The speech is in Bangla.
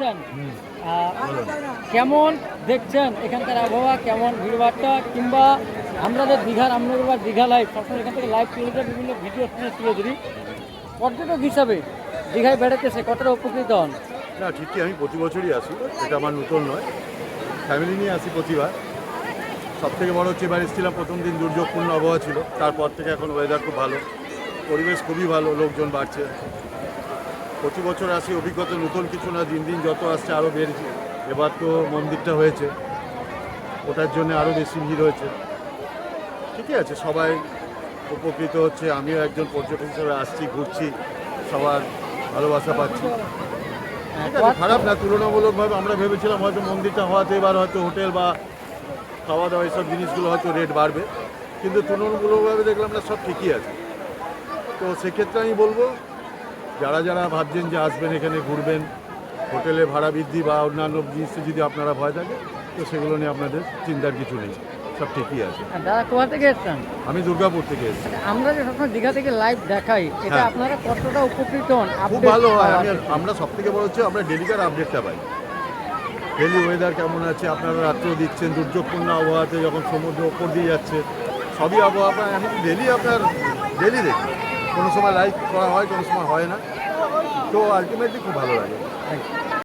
আহ, কেমন দেখছেন? এখানকার আবহাওয়া কেমন? ভিড়ভাড়টা কিংবা আমরা যে দীঘার আমরা এবার দীঘা লাইভ সবসময় এখান থেকে লাইভ তুলে বিভিন্ন ভিডিও তুলে ধরি। পর্যটক হিসাবে দীঘায় বেড়াতেছে কতটা উপকৃত হন? না ঠিকই আমি প্রতি বছরই আসি। এটা আমার নতুন নয়। ফ্যামিলি নিয়ে আসি প্রতিবার। সব থেকে বড় হচ্ছে এবার এসেছিলাম প্রথম দিন দুর্যোগপূর্ণ আবহাওয়া ছিল। তারপর থেকে এখন ওয়েদার খুব ভালো। পরিবেশ খুবই ভালো লোকজন বাড়ছে। প্রতি বছর আসি, অভিজ্ঞতা নতুন কিছু না, দিন দিন যত আসছে আরও বেড়েছে। এবার তো মন্দিরটা হয়েছে। ওটার জন্য আরও বেশি ভিড় হয়েছে। ঠিকই আছে, সবাই উপকৃত হচ্ছে। আমিও একজন পর্যটক হিসেবে আসছি, ঘুরছি, সবার ভালোবাসা পাচ্ছি। খারাপ না, তুলনামূলকভাবে আমরা ভেবেছিলাম হয়তো মন্দিরটা হওয়াতে এবার হয়তো হোটেল বা খাওয়া দাওয়া এইসব জিনিসগুলো হয়তো রেট বাড়বে। কিন্তু তুলনামূলকভাবে দেখলাম না, সব ঠিকই আছে। তো সেক্ষেত্রে আমি বলব যারা যারা ভাবছেন যে আসবেন এখানে ঘুরবেন হোটেলে ভাড়া বৃদ্ধি বা অন্যান্য জিনিসে যদি আপনারা ভয় থাকে তো সেগুলো নিয়ে আপনাদের চিন্তার কিছু নেই। সব ঠিকই আছে। দাদা কোথা থেকে এসছেন? আমি দুর্গাপুর থেকে এসেছি। আমরা যে সবসময় দীঘা থেকে লাইভ দেখাই এটা হ্যাঁ। আপনারা কতটা উপকৃত হন? খুব ভালো হয়। আমি আমরা সব থেকে বড় হচ্ছে আমরা ডেলিকার আপডেটটা পাই। ডেলি ওয়েদার কেমন আছে? আপনারা রাত্রেও দিচ্ছেন দুর্যোগপূর্ণ আবহাওয়াতে যখন সমুদ্র ওপর দিয়ে যাচ্ছে সবই আবহাওয়া আমি ডেলি আপনার ডেলি দেখি কোনো সময় লাইভ করা হয়, কোনো সময় হয় না তো আলটিমেটলি খুব ভালো লাগে থ্যাংক you.